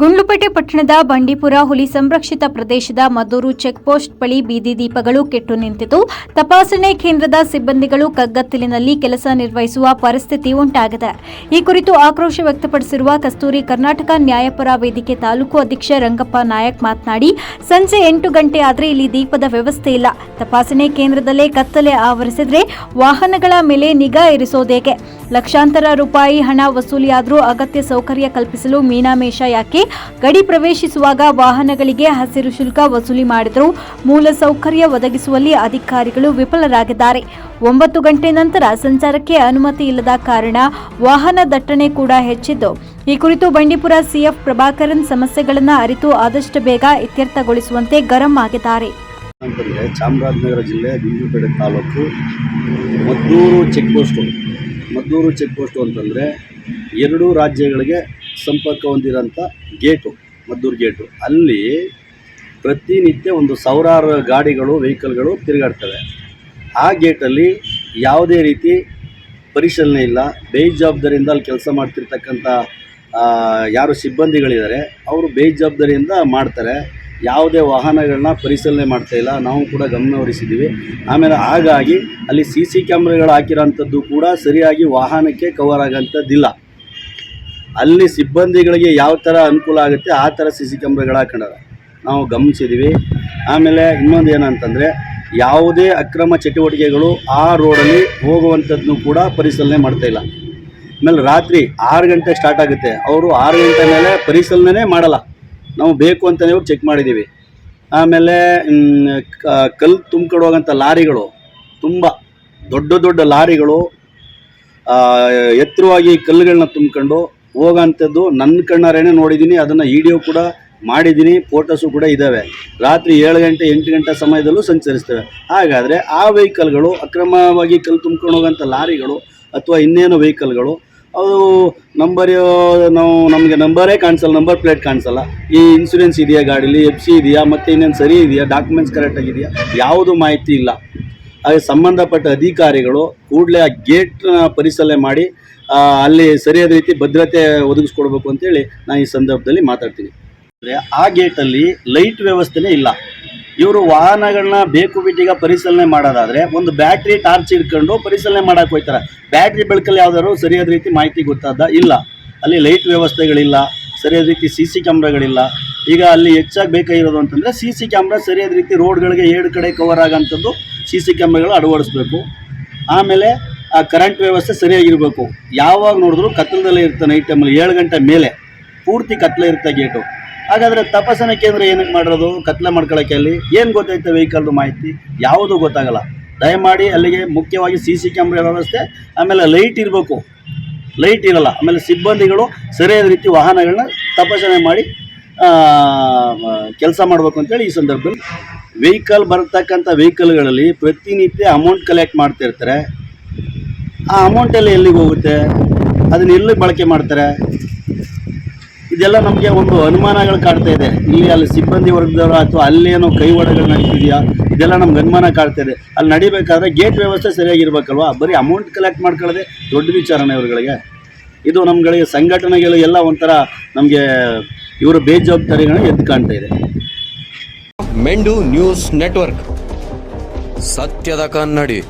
ಗುಂಡ್ಲುಪೇಟೆ ಪಟ್ಟಣದ ಬಂಡೀಪುರ ಹುಲಿ ಸಂರಕ್ಷಿತ ಪ್ರದೇಶದ ಮದ್ದೂರು ಚೆಕ್ಪೋಸ್ಟ್ ಬಳಿ ಬೀದಿ ದೀಪಗಳು ಕೆಟ್ಟು ನಿಂತಿತು ತಪಾಸಣೆ ಕೇಂದ್ರದ ಸಿಬ್ಬಂದಿಗಳು ಕಗ್ಗತ್ತಲಿನಲ್ಲಿ ಕೆಲಸ ನಿರ್ವಹಿಸುವ ಪರಿಸ್ಥಿತಿ ಉಂಟಾಗಿದೆ. ಈ ಕುರಿತು ಆಕ್ರೋಶ ವ್ಯಕ್ತಪಡಿಸಿರುವ ಕಸ್ತೂರಿ ಕರ್ನಾಟಕ ನ್ಯಾಯಪರ ವೇದಿಕೆ ತಾಲೂಕು ಅಧ್ಯಕ್ಷ ರಂಗಪ್ಪ ನಾಯಕ್ ಮಾತನಾಡಿ, ಸಂಜೆ ಎಂಟು ಗಂಟೆ ಆದರೆ ಇಲ್ಲಿ ದೀಪದ ವ್ಯವಸ್ಥೆ ಇಲ್ಲ. ತಪಾಸಣೆ ಕೇಂದ್ರದಲ್ಲೇ ಕತ್ತಲೆ ಆವರಿಸಿದ್ರೆ ವಾಹನಗಳ ಮೇಲೆ ನಿಗಾ ಇರಿಸೋದೇಕೆ ಲಕ್ಷಾಂತರ ರೂಪಾಯಿ ಹಣ ವಸೂಲಿಯಾದರೂ ಅಗತ್ಯ ಸೌಕರ್ಯ ಕಲ್ಪಿಸಲು ಮೀನಾಮೇಷ ಯಾಕೆ? ಗಡಿ ಪ್ರವೇಶಿಸುವಾಗ ವಾಹನಗಳಿಗೆ ಹಸಿರು ಶುಲ್ಕ ವಸೂಲಿ ಮಾಡಿದರೂ. ಮೂಲ ಸೌಕರ್ಯ ಒದಗಿಸುವಲ್ಲಿ ಅಧಿಕಾರಿಗಳು ವಿಫಲರಾಗಿದ್ದಾರೆ. ಒಂಬತ್ತು ಗಂಟೆ ನಂತರ ಸಂಚಾರಕ್ಕೆ ಅನುಮತಿ ಇಲ್ಲದ ಕಾರಣ ವಾಹನ ದಟ್ಟಣೆ ಕೂಡ ಹೆಚ್ಚಿದ್ದು. ಈ ಕುರಿತು ಬಂಡೀಪುರ ಸಿಎಫ್ ಪ್ರಭಾಕರನ್ ಸಮಸ್ಯೆಗಳನ್ನು ಅರಿತು ಆದಷ್ಟು ಬೇಗ ಇತ್ಯರ್ಥಗೊಳಿಸುವಂತೆ ಗರಂ ಆಗಿದ್ದಾರೆ. ಚಾಮರಾಜನಗರ ಜಿಲ್ಲೆ Gundlupet taluk Maddur check post Maddur check post ಅಂತಂದರೆ ಎರಡೂ ರಾಜ್ಯಗಳಿಗೆ ಸಂಪರ್ಕ ಹೊಂದಿರೋಂಥ ಗೇಟು, ಮದ್ದೂರು ಗೇಟು. ಅಲ್ಲಿ ಪ್ರತಿನಿತ್ಯ ಒಂದು ಸಾವಿರಾರು ಗಾಡಿಗಳು, ವೆಹಿಕಲ್ಗಳು ತಿರುಗಾಡ್ತವೆ. ಆ ಗೇಟಲ್ಲಿ ಯಾವುದೇ ರೀತಿ ಪರಿಶೀಲನೆ ಇಲ್ಲ. ಬೇಜವಾಬ್ದಾರಿಯಿಂದ ಅಲ್ಲಿ ಕೆಲಸ ಮಾಡ್ತಿರ್ತಕ್ಕಂಥ ಯಾರು ಸಿಬ್ಬಂದಿಗಳಿದ್ದಾರೆ, ಅವರು ಬೇಜವಾಬ್ದಾರಿಯಿಂದ ಮಾಡ್ತಾರೆ. ಯಾವುದೇ ವಾಹನಗಳನ್ನ ಪರಿಶೀಲನೆ ಮಾಡ್ತಾ ಇಲ್ಲ. ನಾವು ಕೂಡ ಗಮನ ಹರಿಸಿದ್ದೀವಿ ಆಮೇಲೆ ಹಾಗಾಗಿ ಅಲ್ಲಿ ಸಿ ಸಿ ಕ್ಯಾಮ್ರಾಗಳು ಹಾಕಿರೋಂಥದ್ದು ಕೂಡ ಸರಿಯಾಗಿ ವಾಹನಕ್ಕೆ ಕವರ್ ಆಗೋಂಥದ್ದಿಲ್ಲ. ಅಲ್ಲಿ ಸಿಬ್ಬಂದಿಗಳಿಗೆ ಯಾವ ಥರ ಅನುಕೂಲ ಆಗುತ್ತೆ, ಆ ಥರ ಸಿ ಸಿ ಕ್ಯಾಮ್ರಾಗಳು ಹಾಕೊಂಡಾರ ನಾವು ಗಮನಿಸಿದ್ದೀವಿ. ಆಮೇಲೆ ಇನ್ನೊಂದು ಏನಂತಂದರೆ ಯಾವುದೇ ಅಕ್ರಮ ಚಟುವಟಿಕೆಗಳು ಆ ರೋಡಲ್ಲಿ ಹೋಗುವಂಥದ್ದನ್ನು ಕೂಡ ಪರಿಶೀಲನೆ ಮಾಡ್ತಾ ಇಲ್ಲ. ಆಮೇಲೆ ರಾತ್ರಿ ಆರು ಗಂಟೆ ಸ್ಟಾರ್ಟ್ ಆಗುತ್ತೆ. ಅವರು ಆರು ಗಂಟೆ ಮೇಲೆ ಪರಿಶೀಲನೆ ಮಾಡಲ್ಲ. ನಾವು ಬೇಕು ಅಂತಲೇ ಹೋಗಿ ಚೆಕ್ ಮಾಡಿದ್ದೀವಿ. ಆಮೇಲೆ ಕಲ್ಲು ತುಂಬ್ಕೊಂಡು ಲಾರಿಗಳು, ತುಂಬ ದೊಡ್ಡ ದೊಡ್ಡ ಲಾರಿಗಳು ಎತ್ತರವಾಗಿ ಕಲ್ಲುಗಳನ್ನ ತುಂಬ್ಕೊಂಡು ಹೋಗೋಂಥದ್ದು ನನ್ನ ಕಣ್ಣಾರೇನೆ ನೋಡಿದ್ದೀನಿ, ಅದನ್ನು ವಿಡಿಯೋ ಕೂಡ ಮಾಡಿದ್ದೀನಿ ಫೋಟೋಸು ಕೂಡ ಇದ್ದಾವೆ. ರಾತ್ರಿ ಏಳು ಗಂಟೆ, ಎಂಟು ಗಂಟೆ ಸಮಯದಲ್ಲೂ ಸಂಚರಿಸ್ತೇವೆ. ಹಾಗಾದರೆ ಆ ವೆಹಿಕಲ್ಗಳು ಅಕ್ರಮವಾಗಿ ಕಲ್ಲು ತುಂಬ್ಕೊಂಡು ಹೋಗೋಂಥ ಲಾರಿಗಳು ಅಥವಾ ಇನ್ನೇನು ವೆಹಿಕಲ್ಗಳು ಅದು ನಂಬರ್ ನಾವು ನಮಗೆ ನಂಬರೇ ಕಾಣಿಸಲ್ಲ ನಂಬರ್ ಪ್ಲೇಟ್ ಕಾಣಿಸಲ್ಲ. ಈ ಇನ್ಸೂರೆನ್ಸ್ ಇದೆಯಾ ಗಾಡೀಲಿ ಎಫ್ ಸಿ ಇದೆಯಾ, ಮತ್ತು ಇನ್ನೇನು ಸರಿ ಇದೆಯಾ ಡಾಕ್ಯುಮೆಂಟ್ಸ್ ಕರೆಕ್ಟಾಗಿದೆಯಾ ಯಾವುದು ಮಾಹಿತಿ ಇಲ್ಲ. ಹಾಗೆ ಸಂಬಂಧಪಟ್ಟ ಅಧಿಕಾರಿಗಳು ಕೂಡಲೇ ಆ ಗೇಟ್ನ ಪರಿಶೀಲನೆ ಮಾಡಿ ಅಲ್ಲಿ ಸರಿಯಾದ ರೀತಿ ಭದ್ರತೆ ಒದಗಿಸ್ಕೊಡ್ಬೇಕು ಅಂತೇಳಿ ನಾನು ಈ ಸಂದರ್ಭದಲ್ಲಿ ಮಾತಾಡ್ತೀನಿ. ಆ ಗೇಟಲ್ಲಿ ಲೈಟ್ ವ್ಯವಸ್ಥೆನೇ ಇಲ್ಲ. ಇವರು ವಾಹನಗಳನ್ನ ಬೇಕು ಬಿಟ್ಟಿಗ ಪರಿಶೀಲನೆ ಮಾಡೋದಾದರೆ ಒಂದು ಬ್ಯಾಟ್ರಿ ಟಾರ್ಚ್ ಇಟ್ಕೊಂಡು ಪರಿಶೀಲನೆ ಮಾಡಕ್ಕೆ ಹೋಯ್ತಾರೆ ಬ್ಯಾಟ್ರಿ ಬೆಳಕಲ್ಲಿ ಯಾವ್ದಾದ್ರು ಸರಿಯಾದ ರೀತಿ ಮಾಹಿತಿ ಗೊತ್ತಾದ ಇಲ್ಲ. ಅಲ್ಲಿ ಲೈಟ್ ವ್ಯವಸ್ಥೆಗಳಿಲ್ಲ, ಸರಿಯಾದ ರೀತಿ ಸಿ ಸಿ ಕ್ಯಾಮ್ರಾಗಳಿಲ್ಲ. ಈಗ ಅಲ್ಲಿ ಹೆಚ್ಚಾಗಿ ಬೇಕಾಗಿರೋದು ಅಂತಂದರೆ ಸಿ ಸಿ ಕ್ಯಾಮ್ರಾ ಸರಿಯಾದ ರೀತಿ ರೋಡ್ಗಳಿಗೆ ಎರಡು ಕಡೆ ಕವರ್ ಆಗೋಂಥದ್ದು ಸಿ ಸಿ ಕ್ಯಾಮ್ರಾಗಳು ಅಳವಡಿಸ್ಬೇಕು. ಆಮೇಲೆ ಆ ಕರೆಂಟ್ ವ್ಯವಸ್ಥೆ ಸರಿಯಾಗಿರಬೇಕು. ಯಾವಾಗ ನೋಡಿದ್ರು ಕತ್ತಲದಲ್ಲೇ ಇರುತ್ತೆ ನೈಟ್ ಟೈಮಲ್ಲಿ ಏಳು ಗಂಟೆ ಮೇಲೆ. ಪೂರ್ತಿ ಕತ್ತಲೆ ಇರುತ್ತೆ ಗೇಟು ಹಾಗಾದರೆ ತಪಾಸಣೆ ಕೇಂದ್ರ ಏನಕ್ಕೆ ಮಾಡಿರೋದು? ಕತ್ಲೆ ಮಾಡ್ಕೊಳ್ಳೋಕ್ಕೆ ಅಲ್ಲಿ? ಏನು ಗೊತ್ತೈತೆ ವೆಹಿಕಲ್ದು ಮಾಹಿತಿ? ಯಾವುದೂ ಗೊತ್ತಾಗಲ್ಲ. ದಯಮಾಡಿ ಅಲ್ಲಿಗೆ ಮುಖ್ಯವಾಗಿ ಸಿ ಸಿ ಕ್ಯಾಮ್ರಾ ವ್ಯವಸ್ಥೆ, ಆಮೇಲೆ ಲೈಟ್ ಇರಬೇಕು. ಲೈಟ್ ಇರಲ್ಲ. ಆಮೇಲೆ ಸಿಬ್ಬಂದಿಗಳು ಸರಿಯಾದ ರೀತಿ ವಾಹನಗಳನ್ನ ತಪಾಸಣೆ ಮಾಡಿ ಕೆಲಸ ಮಾಡಬೇಕು ಅಂತೇಳಿ ಈ ಸಂದರ್ಭದಲ್ಲಿ ವೆಹಿಕಲ್ ಬರ್ತಕ್ಕಂಥ ವೆಹಿಕಲ್ಗಳಲ್ಲಿ ಪ್ರತಿನಿತ್ಯ ಅಮೌಂಟ್ ಕಲೆಕ್ಟ್ ಮಾಡ್ತಿರ್ತಾರೆ. ಆ ಅಮೌಂಟೆಲ್ಲ ಎಲ್ಲಿಗೆ ಹೋಗುತ್ತೆ? ಅದನ್ನ ಎಲ್ಲಿ ಬಳಕೆ ಮಾಡ್ತಾರೆ? ಇದೆಲ್ಲ ನಮಗೆ ಒಂದು ಅನುಮಾನಗಳು ಕಾಡ್ತಾ ಇದೆ. ಇಲ್ಲಿ ಅಲ್ಲಿ ಸಿಬ್ಬಂದಿ ವರ್ಗದವರು ಅಥವಾ ಅಲ್ಲೇನೋ ಕೈವಾಡಗಳು ನಡೀತಿದೆಯಾ? ಇದೆಲ್ಲ ನಮ್ಗೆ ಅನುಮಾನ ಕಾಡ್ತಾ ಇದೆ. ಅಲ್ಲಿ ನಡಿಬೇಕಾದ್ರೆ ಗೇಟ್ ವ್ಯವಸ್ಥೆ ಸರಿಯಾಗಿರ್ಬೇಕಲ್ವಾ? ಬರೀ ಅಮೌಂಟ್ ಕಲೆಕ್ಟ್ ಮಾಡ್ಕೊಳ್ಳೋದೇ ದೊಡ್ಡ ವಿಚಾರನೇ ಇವರುಗಳಿಗೆ. ಇದು ನಮ್ಗಳಿಗೆ ಸಂಘಟನೆಗಳು ಎಲ್ಲ ಒಂಥರ ನಮಗೆ ಇವರು ಬೇಜವಾಬ್ದಾರಿಗಳನ್ನ ಎದ್ದು ಕಾಣ್ತಾ ಇದೆ. ಮೆಂಡು ನ್ಯೂಸ್ ನೆಟ್ವರ್ಕ್. ಸತ್ಯದ ಕನ್ನಡಿ.